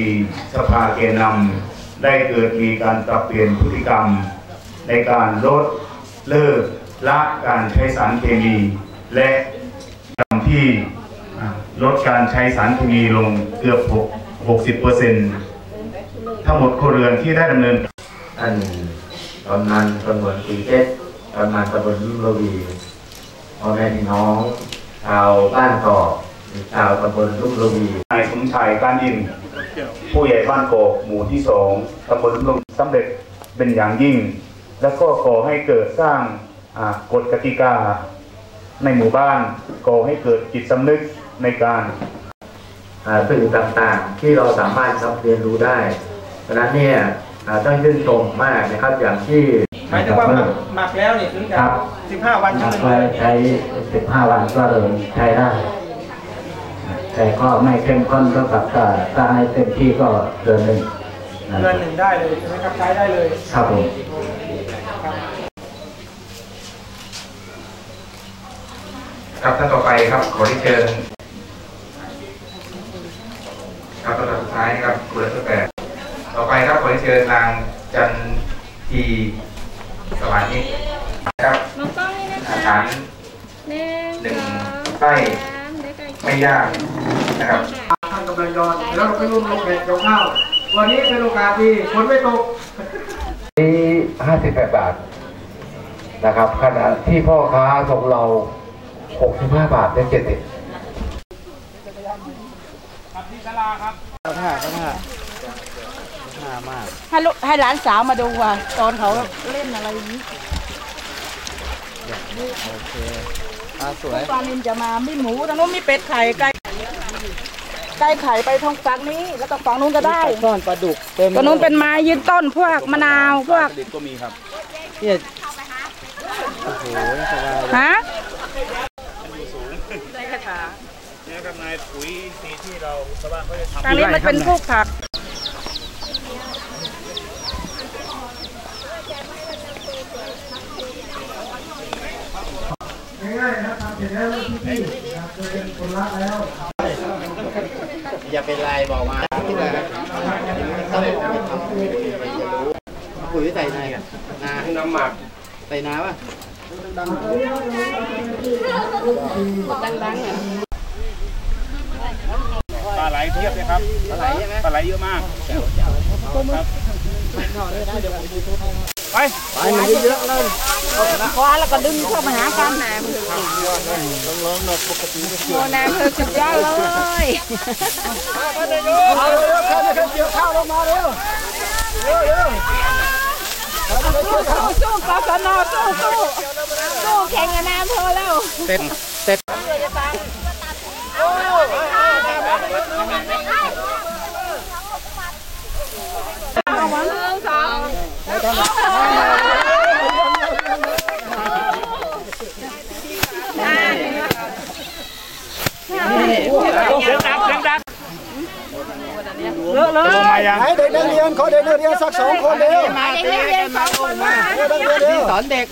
ที่สภาแกนนำได้เกิดมีการปรับเปลี่ยนพฤติกรรม ในการลดเลิกละการใช้สารเคมี และทำที่ลดการใช้สารเคมีลงเกือบ6 60%ทั้งหมดครัวเรือนที่ได้ดำเนินท่านกำนันตำบลสีเพชรกำนันตำบลยิ่งระวีพ่อแม่พี่น้องชาวบ้านกอ ชาวตำบลลุ่มระวีนายสมชายการยิน ผู้ใหญ่บ้านโกกหมู่ที่สองตำบลลุ่มลงสำเร็จเป็นอย่างยิ่ง แล้วก็ขอให้เกิดสร้างอ่ากฎกติกา ในหมู่บ้านก่อให้เกิดจิตสำนึกในการอ่าสื่อต่างๆ ที่เราสามารถรับเรียนรู้ได้เพราะฉะนั้นเนี่ยอ่าต้องชื่นชมมากนะครับอย่างที่หมายถึงว่าหมักหมักแล้วนี่ถึงจะครับสิบห้าวันหใช่มักไหมไว้ใช้15วันก็เริ่มใช้ได้ แต่ก็ไม่เข้มข้นเท่ากับถ้าถ้าให้เต็มที่ก็เดือนหนึ่งนะเดือนหนึ่งได้เลยใช่ไหมครับใช้ได้เลยครับผมครับท่านต่อไปครับขอที่เชิญครับท่านสุดท้ายนะครับคุณรัตน์แปดต่อไปครับขอที่เชิญนางจันทีสวานิชครับมองกล้องนี่นะอาคะหารหนึ่งหนึ่งสองไส้ ไม่ยากนะครับท่านกำลังยอนแล้วเราไปรุ่นลงแขกยกข้าววันนี้เป็นโอกาสดีฝนไม่ตกนี่58 บาทนะครับขณะที่พ่อค้าส่งเรา 65 บาทเป็น70ให้ลูกให้หลานสาวมาดูว่า ตอนเขาเล่นอะไรอย่างนี้โอเค สวยปลานินจะมามีหมูทางนู้นมีเป็ดไข่ไก่ไก่ไข่ไปทางฝั่งนี้ แล้วก็ฝั่งนู้นก็ได้ต้นปลาดุกตรงนู้นเป็นไม้ยืนต้นพวกมะนาวพวกฮะทางนี้มันเป็นพวกผัก อย่าเป็นไรบอกมาที่ไหนต้องไปทำปุ๋ยจะรู้ปุ๋ยใส่ในกันนาน้ำหมักใส่นาป่ะปลาไหลเทียบเลยครับปลาไหลใช่ไหมปลาไหลเยอะมาก ไปมันเยอะเลยคว้าแล้วก็ดึงเข้ามาหากันน้โมนาเธอสุดยอดเลยสู้สู้กศนสู้สู้สู้แข่งกับน้ำเธอแล้วเสร็จเสร็จหนึ่งสองเลอะเลอะให้เด็กนักเรียนขอเด็กนักเรียนสักส องคนเร็วมาเตะกันมาโอ้มาที่สอนเด็ก